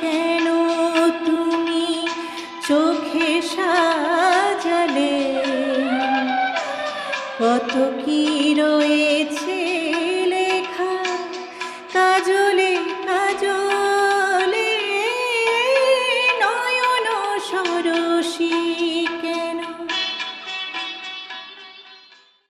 কেন তুমি চোখে সাজালে? কত কি রয়ে